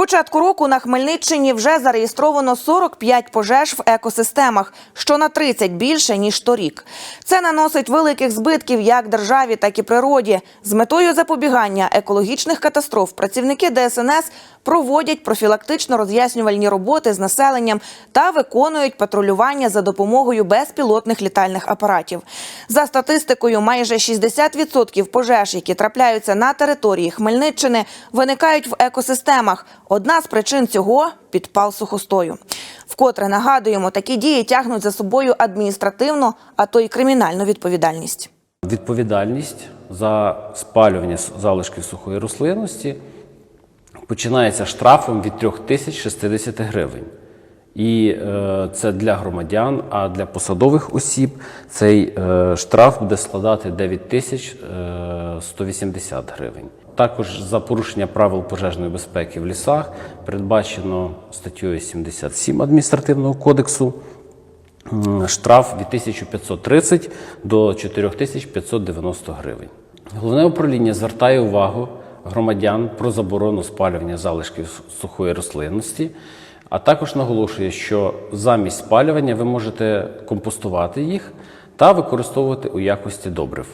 початку року на Хмельниччині вже зареєстровано 45 пожеж в екосистемах, що на 30 більше ніж торік. Це наносить великих збитків як державі, так і природі. З метою запобігання екологічних катастроф працівники ДСНС проводять профілактично роз'яснювальні роботи з населенням та виконують патрулювання за допомогою безпілотних літальних апаратів. За статистикою, майже 60% пожеж, які трапляються на території Хмельниччини, виникають в екосистемах. Одна з причин цього підпал сухостою. Вкотре нагадуємо, такі дії тягнуть за собою адміністративну, а то й кримінальну відповідальність. Відповідальність за спалювання залишків сухої рослинності починається штрафом від 3060 гривень. І е, це для громадян, а для посадових осіб цей е, штраф буде складати 9180 гривень. Також за порушення правил пожежної безпеки в лісах передбачено статтею 77 адміністративного кодексу штраф від 1530 до 4590 гривень. Головне управління звертає увагу громадян про заборону спалювання залишків сухої рослинності, а також наголошує, що замість спалювання ви можете компостувати їх та використовувати у якості добрив.